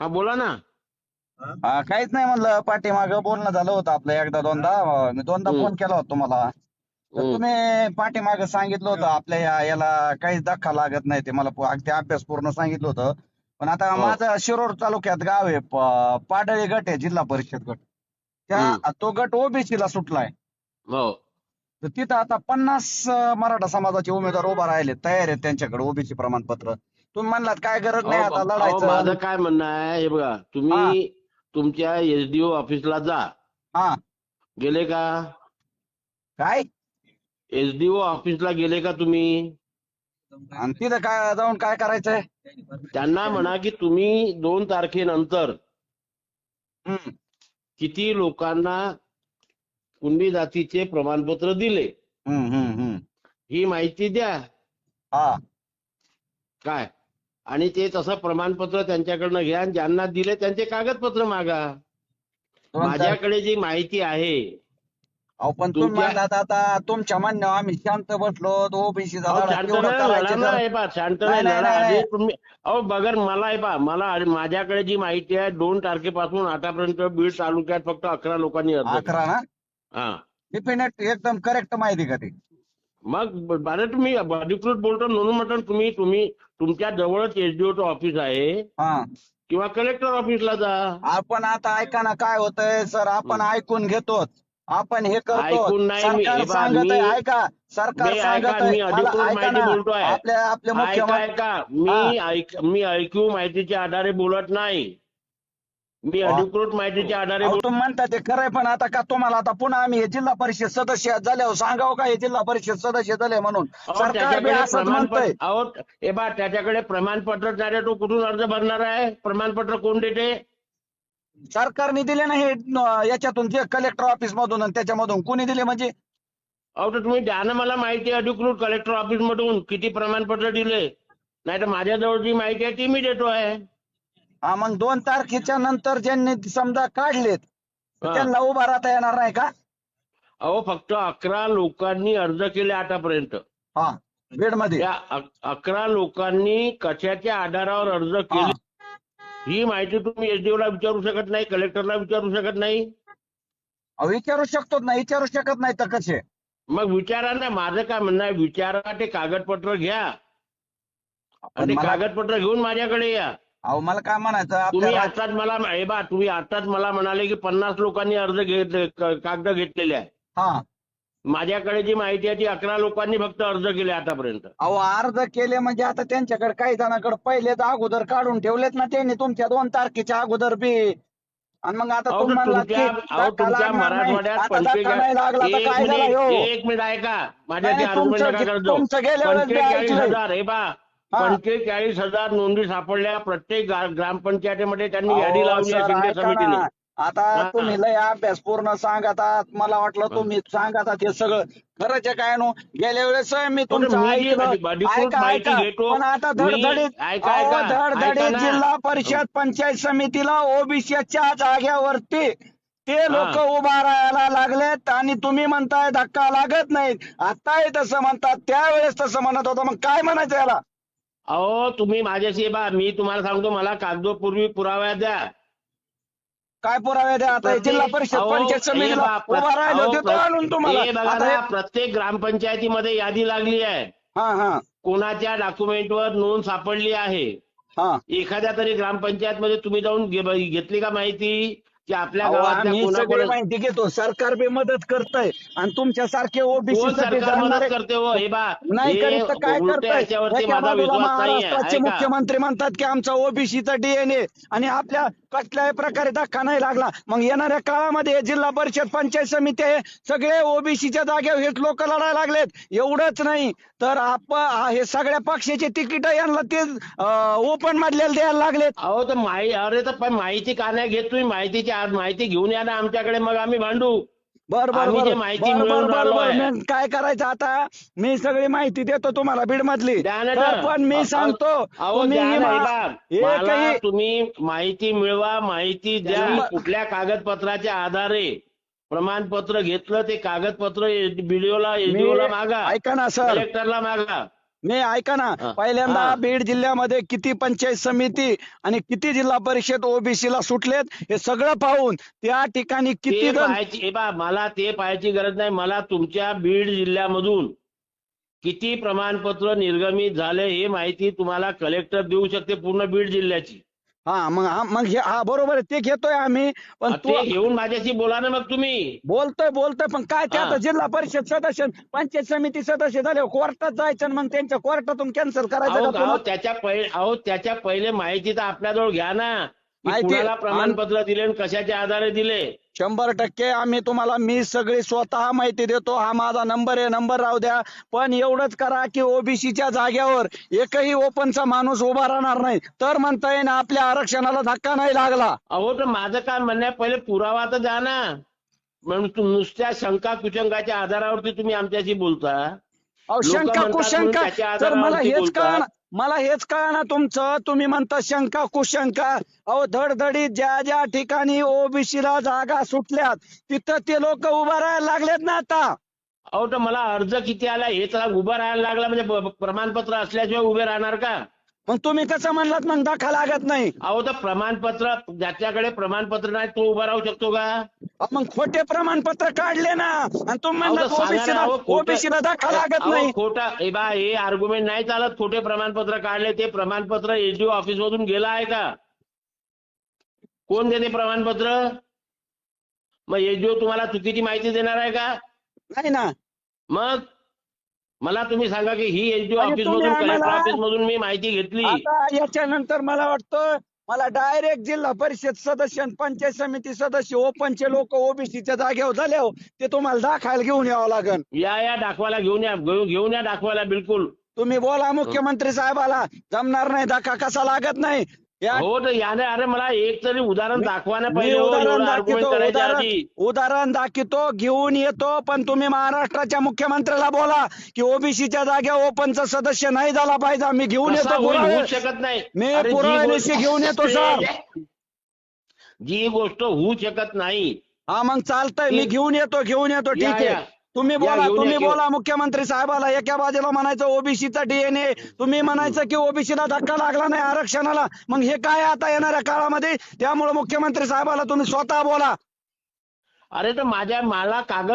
हा बोला ना. हा, काहीच नाही म्हणलं पाठीमाग बोलणं झालं होतं आपलं एकदा दोनदा. अं, मी दोनदा हम्म. फोन केला होता तुम्हाला. तर हम्म. तुम्ही पाठीमाग सांगितलं होतं आपल्या या- याला काहीच धक्का लागत नाही ते. मला पु- अगदी अभ्यास पूर्ण सांगितलं होतं. पण आता हो. माझं शिरोर तालुक्यात गाव आहे प- पाडळी गट आहे जिल्हा परिषद गट. त्या तो गट ओबीसी ला सुटलाय. हो. तर तिथं आता पन्नास अं, मराठा समाजाचे उमेदवार उभा राहिले तयार आहेत त्यांच्याकडे ओबीसी प्रमाणपत्र. तुम्ही म्हणलात काय गरज नाही आता अहो, माझं लढायचं. काय म्हणणं आहे हे बघा तुम्ही तुमच्या एसडीओ ऑफिसला जा. हा. गेले का? काय? एसडीओ ऑफिसला गेले का तुम्ही? आणि तिथं काय जाऊन काय करायचंय? त्यांना म्हणा की तुम्ही दोन तारखेनंतर हम्म. किती लोकांना कुणबी जातीचे प्रमाणपत्र दिले? हम्म हम्म हम्म. ही माहिती द्या. हा. काय? आणि ते तसं प्रमाणपत्र त्यांच्याकडनं घ्या आणि ज्यांना दिले त्यांचे कागदपत्र मागा. माझ्याकडे जी माहिती आहे पण आता तुमच्या आम्ही शांत बसलो ओबीसी शांत नाही अहो बगर मला हे पहा मला माझ्याकडे जी माहिती आहे दोन तारखेपासून आतापर्यंत बीड तालुक्यात फक्त अकरा लोकांनी. अकरा ना हा. एकदम करेक्ट माहिती का ती? मग बारा तुम्ही अधिकृत बोलतो म्हणून म्हटलं तुम्ही तुम्ही तुमच्या जवळच एसडीओचं ऑफिस आहे. हा. किंवा कलेक्टर ऑफिसला जा. आपण आता ऐका ना काय होतंय सर आपण ऐकून घेतोच आपण हे करतो ऐकून नाही मी- सरकार हे पहा, सांगत आहे मी- ऐका. सरकार मी सांगत ऐका, आहे. मी मला अधिकृत ऐका माहिती ना. बोलतोय. आपल्या आपले ऐका मुख्यमंत्री ऐका. मी ऐक मी ऐकू माहितीच्या आधारे बोलत नाही. मी. अधिकृत माहितीच्या आधारे अहो, तुम्ही म्हणता ते खरंय पण आता का तुम्हाला आता पुन्हा आम्ही हे जिल्हा परिषद सदस्य झाल्यावर सांगावं का हे जिल्हा परिषद सदस्य झाले म्हणून? अहो, सरकार बी त्याच्याकडे असंच म्हणतंय. प्रमाणपत्र अहो हे बा त्याच्याकडे प्रमाणपत्र नाही रे, तो कुठून अर्ज भरणार आहे? प्रमाणपत्र कोण देते? सरकारने दिले ना हे न- याच्यातून जे कलेक्टर ऑफिस मधून आणि त्याच्यामधून कोणी दिले म्हणजे? अहो तर तुम्ही द्या ना मला माहिती अधिकृत कलेक्टर ऑफिस मधून किती प्रमाणपत्र दिले. नाही तर माझ्याजवळ जी माहिती आहे ती मी देतो आहे. हा मग दोन तारखेच्या नंतर ज्यांनी समजा काढलेत हा. त्यांना उभा राहता येणार नाही का? अहो फक्त अकरा लोकांनी अर्ज केले आतापर्यंत. हा बीडमध्ये त्या अक- अकरा लोकांनी कशाच्या आधारावर अर्ज केले? ही माहिती तुम्ही एसडीओ ला विचारू शकत नाही कलेक्टरला विचारू शकत नाही? विचारू शकतो ना विचारू शकत नाही तर कसे? मग विचारा ना माझं काय म्हणणं आहे विचारा ते कागदपत्र घ्या. आणि पण ते मला कागदपत्र घेऊन माझ्याकडे या. अहो मला काय म्हणायचं तुम्ही आपल्या आताच मला हे बा तुम्ही आताच मला म्हणाले की पन्नास लोकांनी अर्ज घेतले क- कागद घेतलेले आहे हा माझ्याकडे जी माहिती आहे ती अकरा लोकांनी फक्त अर्ज केले आतापर्यंत अहो अर्ज केले म्हणजे आता त्यांच्याकडे काही जणांकडे पहिलेच अगोदर काढून ठेवलेत ना त्यांनी तुमच्या दोन तारखेच्या अगोदर बी आणि मग आता अहो, तुम्ही तर म्हणलात की तुमच्या अहो, धक्का तुमच्या लागणार नाही. मराठवाड्यात आता धक्का पंचेचाळीस नाही लागला तर एक काय झालं मिनिट ह्यो? एक मिनिट ऐका माझ्या नाही, ते argument तुमचं- नका करतो तुमचं गेल्या वेळेस मी पंचेचाळीस ऐकलंय. हजार हे बा हा. पंचेचाळीस हजार नोंदी सापडल्या प्रत्येक ग्रामपंचायतीमध्ये त्यांनी यादी लावली आहे शिंदे समितीने. आता. तुम्ही लय अभ्यास पूर्ण सांगतात मला वाटलं तुम्ही सांगतात हे सगळं. खरंच आहे काय नो? गेल्या वेळेस मी तुमचं पण आता धडधडीत. जिल्हा परिषद पंचायत समितीला ओबीसीच्या जाग्यावरती ते लोक उभा राहायला लागलेत आणि तुम्ही म्हणताय धक्का लागत नाही आताही तसं म्हणतात. त्यावेळेस तसं म्हणत होतं. मग काय म्हणायचं याला? अहो तुम्ही माझ्याशी बा मी तुम्हाला सांगतो मला कागदोपूर्वी पुराव्या द्या. काय पुरावे द्या? आता हे जिल्हा परिषद अहो, पंचायत हे समितीला बा, प्र- उभा राहिलो अहो, देतो प्र- आणून तुम्हाला. हे बघा आता ना हे- प्रत्येक ग्रामपंचायतीमध्ये यादी लागली आहे. हा हा. कोणाच्या डॉक्युमेंटवर नोंद सापडली आहे? हा. एखाद्या तरी ग्रामपंचायत मध्ये तुम्ही जाऊन घे- घेतली का माहिती? की आपल्या अहो, गावातल्या आम्ही सगळी कोणाकोणा माहिती घेतो. सरकार बी मदत करतय. आणि तुमच्यासारखे ओबीसी कोण सरकार मदत करते हो? हे बा नाही हे करीत तर काय करताय? याच्यावरती एका माझा बाजूला विश्वास नाही महाराष्ट्राचे आहे मुख्यमंत्री म्हणतात की आमचा ओबीसीचा डीएनए आणि आपल्या कसल्याही प्रकारे धक्का नाही लागला. मग येणाऱ्या काळामध्ये जिल्हा परिषद पंचायत समिती आहे सगळे ओबीसीच्या जागेवर हेच लोक लढायला लागलेत. एवढंच नाही. तर आप हे सगळ्या पक्षाचे तिकीट यांना ते ओपन मधल्याला द्यायला लागलेत. अहो तर माहिती अरे तर माहिती का नाही घेत तुम्ही? माहितीची आज माहिती घेऊन या ना आमच्याकडे. मग आम्ही भांडू. बर बर आम्ही बर. जे माहिती बर बर मिळवून बर राहिलो बर. आहे. मग काय करायचं आता? मी सगळी माहिती देतो तुम्हाला बीड मधली द्या ना तर तर. पण मी अहो, सांगतो अहो तुम्ही द्या ना मा- बघ. मला एकही तुम्ही माहिती मिळवा माहिती द्या. कुठल्या कागदपत्राच्या आधारे प्रमाणपत्र घेतलं ते कागदपत्र बीडीओला एसडीओ ला मी- मागा. ऐका ना सर. कलेक्टरला मागा. मी ऐका ना हा. पहिल्यांदा हा. बीड जिल्ह्यामध्ये किती पंचायत समिती आणि किती जिल्हा परिषद ओबीसीला सुटलेत हे सगळं पाहून त्या ठिकाणी किती ते जण पाहायची हे बा मला ते पाहायची गरज नाही मला तुमच्या बीड जिल्ह्यामधून किती प्रमाणपत्र निर्गमित झाले हे माहिती तुम्हाला कलेक्टर देऊ शकते पूर्ण बीड जिल्ह्याची हा मग हा मग हे हा बरोबर आहे ते घेतोय आम्ही पण तू ते घेऊन माझ्याशी बोला ना मग तुम्ही बोलतोय बोलतोय पण काय ते हा. आता जिल्हा परिषद सदस्य पंचायत समिती सदस्य झाले कोर्टात जायचं आणि मग त्यांच्या कोर्टातून कॅन्सल करायचं अहो का अहो? त्याच्या पहिले अहो त्याच्या पहिले माहिती तर आपल्याजवळ घ्या ना की माहिती- कुणाला प्रमाणपत्र दिले आणि कशाच्या आधारे दिले? शंभर टक्के आम्ही तुम्हाला मी सगळी स्वतः माहिती देतो. हा माझा नंबर आहे नंबर राहू द्या. पण एवढंच करा की ओबीसीच्या जाग्यावर एकही ओपनचा माणूस उभा राहणार नाही. तर म्हणता येईल आपल्या आरक्षणाला धक्का नाही लागला. अहो तर माझं काय म्हणणं आहे पहिले पुरावा तर द्या ना. म्हणून तू नुसत्या शंका कुशंकाच्या आधारावरती तुम्ही आमच्याशी बोलता. अहो लोकं शंका म्हणतात कुशंका. त्याच्या तर मला हेच बोलतात. कळणार मला हेच कळणार तुमचं. तुम्ही म्हणता शंका कुशंका. अहो धडधडीत ज्या ज्या ठिकाणी ओबीसीला जागा सुटल्यात तिथं ते लोक उभा राहायला लागलेत ना आता. अहो तर मला अर्ज किती आला? हे तर राहायला लागला. म्हणजे ब- प्रमाणपत्र असल्याशिवाय उभे राहणार का? मग तुम्ही कसं म्हणलात मग दाखा लागत नाही? अहो तर प्रमाणपत्र ज्याच्याकडे प्रमाणपत्र नाही तो उभा राहू शकतो का? अहो, मग खोटे प्रमाणपत्र काढले ना. आणि तुम्ही अहो, तर म्हणलात सांगा ना, ओबीसीला अहो, खोटं- ओबीसीला दाखा लागत अहो, नाही. खोटा हे बा हे आर्ग्युमेंट नाही चालत. खोटे प्रमाणपत्र काढले ते प्रमाणपत्र एसडीओ ऑफिस मधून गेलं आहे का? कोण देते प्रमाणपत्र? मग एसडीओ तुम्हाला चुकीची माहिती देणार आहे का? नाही ना. मग? मला तुम्ही सांगा की ही एसडीओ ऑफिस मधून कलेक्टर ऑफिस मधून मी माहिती घेतली. आता याच्यानंतर मला वाटतं मला डायरेक्ट जिल्हा परिषद सदस्य आणि पंचायत समिती सदस्य ओपनचे लोक ओबीसीच्या जागेवर झाले हो ते तुम्हाला दाखायला घेऊन यावं लागेल या या दाखवायला घेऊन या घेऊन या दाखवायला बिलकुल. तुम्ही बोला मुख्यमंत्री साहेबाला जमणार नाही धक्का कसा लागत नाही? हो तर याने अरे मला एक तरी उदाहरण दाखवा ना मी पहिले हो, उदाहरण एवढं दाखवतो करायच्या उदाहरण आधी. उदाहरण दाखवतो घेऊन येतो पण तुम्ही महाराष्ट्राच्या मुख्यमंत्र्याला बोला की ओबीसीच्या जाग्या ओपनचा सदस्य नाही झाला पाहिजे आम्ही घेऊन येतो होईल पुरावे. होऊच शकत नाही. मी अरे जी पुराव्यानिशी गोष्ट- घेऊन येतो सर. जी गोष्ट होऊ शकत नाही. हा मग चालतंय मी घेऊन येतो घेऊन येतो या, ठीक आहे. या. तुम्ही बोला तुम्ही. बोला मुख्यमंत्री साहेबाला एका बाजूला म्हणायचं ओबीसीचा डीएनए तुम्ही म्हणायचं की ओबीसीला धक्का लागला नाही आरक्षणाला. मग हे काय आता येणाऱ्या काळामध्ये? त्यामुळे मुख्यमंत्री साहेबाला तुम्ही स्वतः बोला. अरे तर माझ्या मला कागद